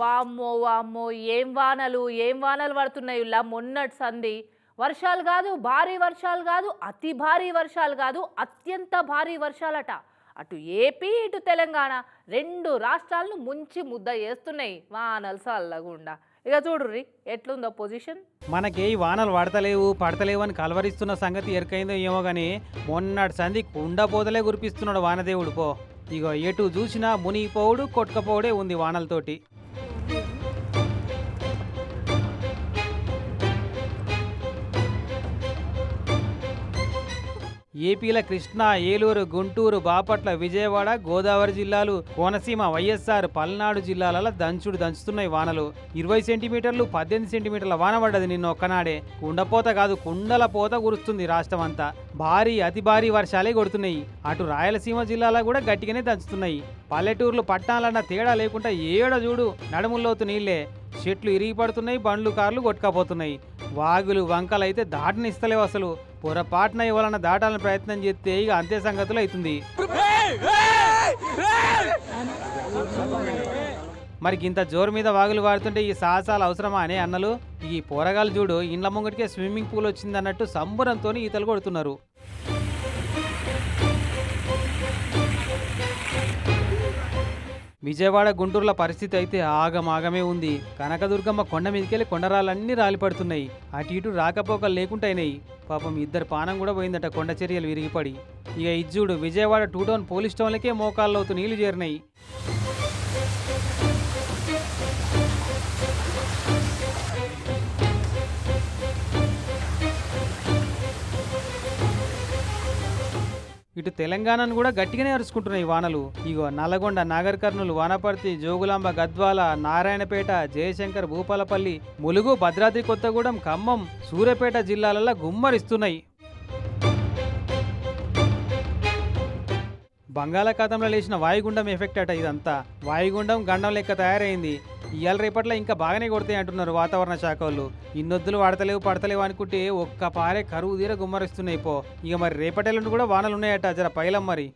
వామ్మో వామ్మో ఏం వానలు ఏం వానలు పడుతున్నాయి ఇలా మొన్నటి సంధి. వర్షాలు కాదు భారీ వర్షాలు కాదు అతి భారీ వర్షాలు కాదు అత్యంత భారీ వర్షాలట. అటు ఏపీ ఇటు తెలంగాణ రెండు రాష్ట్రాలను ముంచి ముద్ద చేస్తున్నాయి వానలు చల్లగుండా ఇక చూడుర్రి ఎట్లుందో పొజిషన్ మనకి ఈ వానలు పడతలేవు పడతలేవు అని కలవరిస్తున్న సంగతి ఎరకైందో ఏమో కానీ మొన్నటి సంధి కుండపోతలే కురిపిస్తున్నాడు వానదేవుడు పో. ఇగో ఎటు చూసినా మునిగిపోవుడు కొట్టుకపోవడే ఉంది వానలతోటి. ఏపీల కృష్ణా ఏలూరు గుంటూరు బాపట్ల విజయవాడ గోదావరి జిల్లాలు కోనసీమ వైఎస్ఆర్ పల్నాడు జిల్లాలలో దంచుడు దంచుతున్నాయి వానలు. ఇరవై సెంటీమీటర్లు పద్దెనిమిది సెంటీమీటర్ల వాన పడ్డది నిన్న ఒక్కనాడే. కుండపోత కాదు కుండల పోత కురుస్తుంది రాష్ట్రం అంతా. భారీ అతి భారీ వర్షాలే కొడుతున్నాయి. అటు రాయలసీమ జిల్లాలో కూడా గట్టిగానే దంచుతున్నాయి. పల్లెటూర్లు పట్టణాలన్న తేడా లేకుండా ఏడ చూడు నడుముల్లోతు నీళ్ళే. చెట్లు ఇరిగి పడుతున్నాయి బండ్లు కార్లు కొట్టుకపోతున్నాయి. వాగులు వంకలు అయితే దాటనిస్తలేవు అసలు. పొరపాటున ఇవ్వాలన్న దాటాలని ప్రయత్నం చేస్తే ఇక అంతే సంగతులు అవుతుంది. మరి ఇంత జోరు మీద వాగులు వాడుతుంటే ఈ సాహసాలు అవసరమా అనే అన్నలు? ఈ పోరగాలు చూడు ఇండ్ల ముంగటికే స్విమ్మింగ్ పూల్ వచ్చిందన్నట్టు సంబరంతో ఈతలు కొడుతున్నారు. విజయవాడ గుంటూరుల పరిస్థితి అయితే ఆగమాగమే ఉంది. కనకదుర్గమ్మ కొండ మీదకెళ్ళి కొండరాలన్నీ రాలిపడుతున్నాయి. అటు ఇటు రాకపోకలు లేకుంటాయినాయి పాపం ఇద్దరు పానం కూడా పోయిందట కొండ చర్యలు విరిగిపడి. ఇక ఇజ్జుడు విజయవాడ టూ టౌన్ పోలీస్ టౌన్లకే మోకాళ్ళవుతూ నీళ్ళు చేరినాయి. ఇటు తెలంగాణను కూడా గట్టిగానే అరుచుకుంటున్నాయి వానలు. ఇగో నల్లగొండ నాగర్ కర్నూలు వానపర్తి జోగులాంబ గద్వాల నారాయణపేట జయశంకర్ భూపాలపల్లి ములుగు భద్రాద్రి కొత్తగూడెం ఖమ్మం సూర్యాపేట జిల్లాలలో గుమ్మరిస్తున్నాయి. బంగాళాఖాతంలో లేచిన వాయుగుండం ఎఫెక్ట్ అట ఇదంతా. వాయుగుండం గండం లెక్క తయారైంది. ఇవాళ రేపట్లో ఇంకా బాగానే కొడతాయి అంటున్నారు వాతావరణ శాఖ వాళ్ళు. ఇన్నొద్దులు వాడతలేవు పడతలేవు అనుకుంటే ఒక్క పారే కరువు తీర గుమ్మరిస్తున్నాయి పో. ఇక మరి రేపటెల్లుండి కూడా వానలు ఉన్నాయట జర పైలం మరి.